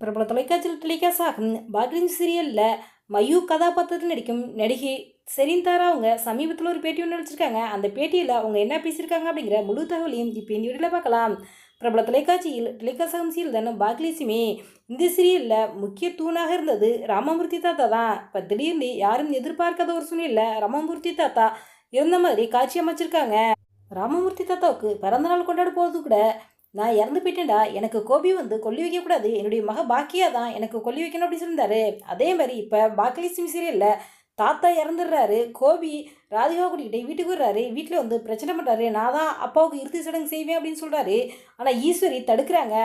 பிரபல தொலைக்காட்சியில் டெலிகாஸ்ட் ஆகும் பாக்லிங் சீரியலில் மயூ கதாபாத்திரத்தில் நடிக்கும் நடிகை செரிந்தாரா அவங்க சமீபத்தில் ஒரு பேட்டி ஒன்று வச்சுருக்காங்க அந்த பேட்டியில் அவங்க என்ன பேசியிருக்காங்க அப்படிங்கிற முழு தகவலையும் இப்போ இந்த வீடியோவில் பார்க்கலாம். பிரபல தொலைக்காட்சியில் டெலிகாஸ்ட் ஆகும் சீரியல் தானே பாக்லிசுமே. இந்த சீரியலில் முக்கிய தூணாக இருந்தது ராமமூர்த்தி தாத்தா தான். இப்போ திடீர்னு யாரும் எதிர்பார்க்காத ஒரு சூழ்நிலை ராமமூர்த்தி தாத்தா இருந்த மாதிரி காட்சி அமைச்சிருக்காங்க. ராமமூர்த்தி தாத்தாவுக்கு பிறந்தநாள் கொண்டாட போகிறது கூட நான் இறந்து போயிட்டேன்டா. எனக்கு கோபி வந்து கொல்லி வைக்கக்கூடாது என்னுடைய மக பாக்கியா தான் எனக்கு கொல்லி வைக்கணும் அப்படின்னு சொல்லியிருந்தாரு. அதே மாதிரி இப்போ பாக்கிலிஸ்மி சீரியலில் தாத்தா இறந்துடுறாரு. கோபி ராதிகா கூட்டிகிட்டு வீட்டுக்கு வர்றாரு. வீட்டில் வந்து பிரச்சனை பண்ணுறாரு நான் தான் அப்பாவுக்கு இறுதி சடங்கு செய்வேன் அப்படின்னு சொல்கிறாரு ஆனால் ஈஸ்வரி தடுக்கிறாங்க.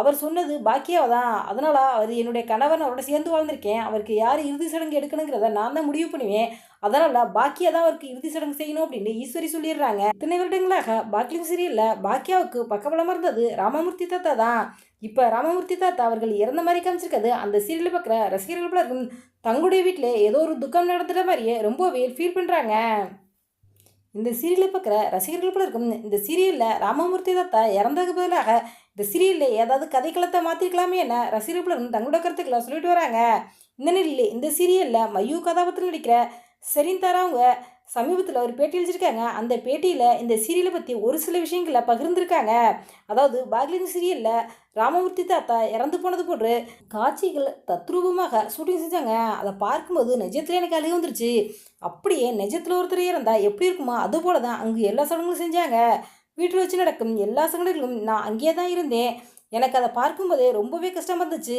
அவர் சொன்னது பாக்கியாவை தான் அதனால் அவர் என்னுடைய கணவன் அவரோட சேர்ந்து வாழ்ந்திருக்கேன். அவருக்கு யார் இறுதி சடங்கு எடுக்கணுங்கிறத நான் தான் முடிவு பண்ணுவேன். அதனால் பாக்கியா தான் அவருக்கு இறுதி சடங்கு செய்யணும் அப்படின்னு ஈஸ்வரி சொல்லிடுறாங்க. இத்தனை வருடங்களாக பாக்கியம் சீரியலில். பாக்கியாவுக்கு பக்கபலமாக இருந்தது ராமமூர்த்தி தாத்தா தான். இப்போ ராமமூர்த்தி தாத்தா அவர்கள் இறந்த மாதிரி காமிச்சிருக்காது அந்த சீரியலில் பார்க்குற ரசிகர்கள் பலரும் தங்களுடைய வீட்டில் ஏதோ ஒரு துக்கம் நடந்துட்ட மாதிரியே ரொம்பவே ஃபீல் பண்ணுறாங்க இந்த சீரியலை பார்க்குற ரசிகர்கள் பலருக்கும் இருக்கும் இந்த சீரியலில் ராமமூர்த்தி தாத்தா இறந்ததுக்கு பதிலாக இந்த சீரியலில் ஏதாவது கதைக்களத்தை மாற்றிருக்கலாமே என்ன? ரசிகர்கள் தங்களோட கருத்துக்களை சொல்லிட்டு வராங்க. இந்த நிலையில் இந்த சீரியலில் மையூ கதாபாத்திரம் நடிக்கிற சரிந்தாரா அவங்க சமீபத்தில் ஒரு பேட்டி அளிச்சிருக்காங்க. அந்த பேட்டியில் இந்த சீரியலை பற்றி ஒரு சில விஷயங்களை பகிர்ந்திருக்காங்க. அதாவது பாக்லின் சீரியலில் ராமமூர்த்தி தாத்தா இறந்து போனது போன்று காட்சிகள் தத்ரூபமாக ஷூட்டிங் செஞ்சாங்க. அதை பார்க்கும்போது நிஜத்தில் எனக்கு அழுக வந்துருச்சு. அப்படியே நிஜத்தில் ஒருத்தர் இறந்தால் எப்படி இருக்குமோ? அது போல தான் அங்கே எல்லா சடங்குகளும் செஞ்சாங்க. வீட்டில் வச்சு நடக்கும் எல்லா சங்கடங்களும் நான் அங்கேயே தான் இருந்தேன். எனக்கு அதை பார்க்கும்போதே ரொம்பவே கஷ்டமாக இருந்துச்சு.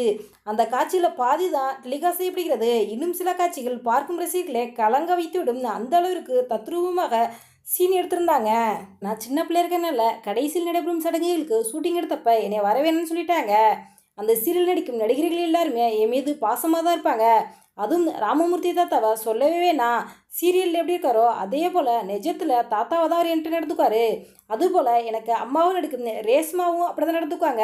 அந்த காட்சியில் பாதி தான் டெலிகாஸ்ட் செய்யப்படுகிறது. இன்னும் சில காட்சிகள் பார்க்கும் ரசிகர்களை கலங்க வைத்துவிடும். அந்த அளவிற்கு தத்ரூபமாக சீன் எடுத்திருந்தாங்க. நான் சின்ன பிள்ளை இருக்கனால கடைசியில் நடைபெறும் சடங்குகளுக்கு ஷூட்டிங் எடுத்தப்ப என்னை வரவேணும்னு சொல்லிட்டாங்க. அந்த சீரியல் நடிக்கும் நடிகர்கள் எல்லாருமே என் மீது பாசமாக தான் இருப்பாங்க. அதுவும் ராமமூர்த்தி தாத்தாவை சொல்லவே வேணாம் சீரியலில் எப்படி இருக்காரோ அதே போல் நிஜத்தில் தாத்தாவை தான் அவர் என்கிட்ட நடந்துக்காரு அதுபோல் எனக்கு அம்மாவும் நடிக்கும் ரேஸ்மாவும் அப்படி தான் நடந்துக்குவாங்க.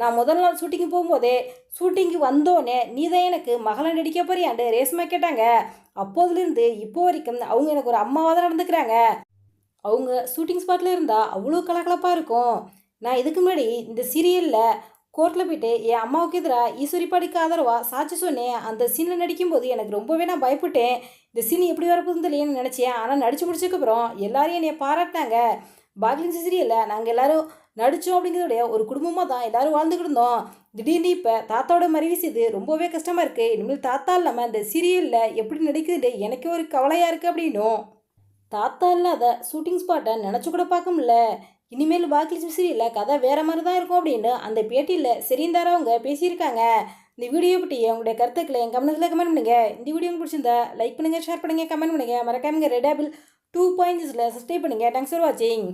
நான் முதல் நாள் ஷூட்டிங்கு போகும்போதே ஷூட்டிங்கு வந்தோடனே நீ தான் எனக்கு மகளை நடிக்க போறியாண்டு ரேஸ்மா கேட்டாங்க. அப்போதுலேருந்து இப்போ வரைக்கும் அவங்க எனக்கு ஒரு அம்மாவாக தான் நடந்துக்கிறாங்க. அவங்க ஷூட்டிங் ஸ்பாட்டில் இருந்தால் அவ்வளோ கலகலப்பாக இருக்கும். நான் இதுக்கு முன்னாடி இந்த சீரியலில் கோர்ட்டில் போயிட்டு என் அம்மாவுக்கு எதிராக ஈஸ்வரி பாடிக்கு ஆதரவாக சாட்சி சொன்னேன். அந்த சீனில் நடிக்கும்போது எனக்கு ரொம்பவே நான் பயப்பட்டேன். இந்த சீன் எப்படி வரப்போகுதுன்னு தெரியலன்னு நினச்சேன். ஆனால் நடித்து முடிச்சதுக்கப்புறம் எல்லாரையும் என்னை பாராட்டினாங்க. பாக்லிங் சீரியலில் நாங்கள் எல்லோரும் நடித்தோம் அப்படிங்கிறதோடைய ஒரு குடும்பமாக தான் எல்லோரும் வாழ்ந்துக்கிட்டு இருந்தோம் திடீர்னு இப்போ தாத்தாவோட மறைவு செய்து ரொம்பவே கஷ்டமாக இருக்குது இனிமேல் தாத்தா இல்லாமல் இந்த சீரியலில் எப்படி நடிக்குதுன்ட்டு எனக்கே ஒரு கவலையாக இருக்குது அப்படின்னும். தாத்தா இல்லாத ஷூட்டிங் ஸ்பாட்டை நினச்சி கூட பார்க்க முடியல. இனிமேல் பாக்கி சீரியலில் கதை வேறு மாதிரி தான் இருக்கும் அப்படின்னு அந்த பேட்டியில் சரிந்தார அவங்க பேசியிருக்காங்க. இந்த வீடியோ பற்றி உங்களுடைய கருத்துக்களை என் கமெண்ட்ஸில் கமெண்ட் பண்ணுங்கள் இந்த வீடியோ பிடிச்சிருந்தா லைக் பண்ணுங்கள் ஷேர் பண்ணுங்கள் கமெண்ட் பண்ணுங்கள் மறக்காமங்க ரெட் ஆப்பிள் டூ பாயிண்ட்ஸில் சப்ஸ்கிரைப் பண்ணுங்கள் தேங்க்ஸ் ஃபார் வாட்சிங்